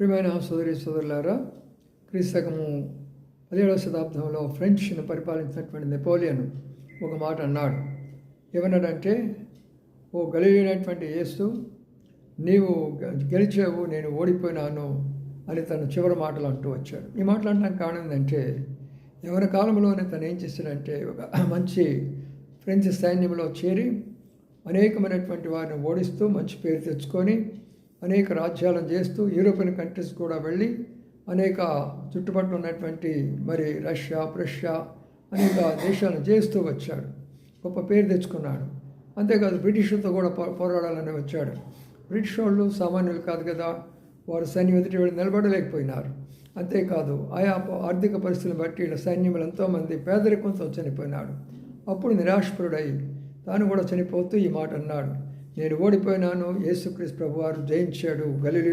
ప్రియమైన సోదరి సోదరులారా క్రీస్తకము పదిహేడవ శతాబ్దంలో ఫ్రెంచ్ను పరిపాలించినటువంటి నెపోలియన్ ఒక మాట అన్నాడు. ఏమన్నాడంటే ఓ గలిగినటువంటి యేసు నీవు గెలిచావు నేను ఓడిపోయినాను అని తన చివరి మాటలు అంటూ వచ్చాడు. ఈ మాటలు అనడానికి కారణం ఏంటంటే ఎవరి కాలంలోనే తను ఏం చేశాడంటే ఒక మంచి ఫ్రెంచ్ సైన్యంలో చేరి అనేకమైనటువంటి వారిని ఓడిస్తూ మంచి పేరు తెచ్చుకొని అనేక రాజ్యాలను చేస్తూ యూరోపియన్ కంట్రీస్ కూడా వెళ్ళి అనేక చుట్టుపక్కల ఉన్నటువంటి మరి రష్యా ప్రష్యా అనేక దేశాలను చేస్తూ వచ్చాడు. గొప్ప పేరు తెచ్చుకున్నాడు. అంతేకాదు బ్రిటిషులతో కూడా పో పోరాడాలని వచ్చాడు. బ్రిటిష్ వాళ్ళు సామాన్యులు కాదు కదా వారు సైన్యం ఎదుటి వెళ్ళి నిలబడలేకపోయినారు. అంతేకాదు ఆయా ఆర్థిక పరిస్థితులను బట్టి ఇలా సైన్యములు ఎంతోమంది పేదరికంతో చనిపోయినాడు. అప్పుడు నిరాశపరుడై తాను కూడా చనిపోతూ ఈ మాట అన్నాడు. నేను ఓడిపోయినాను. యేసుక్రీస్తు ప్రభువారు జయించాడు. గలి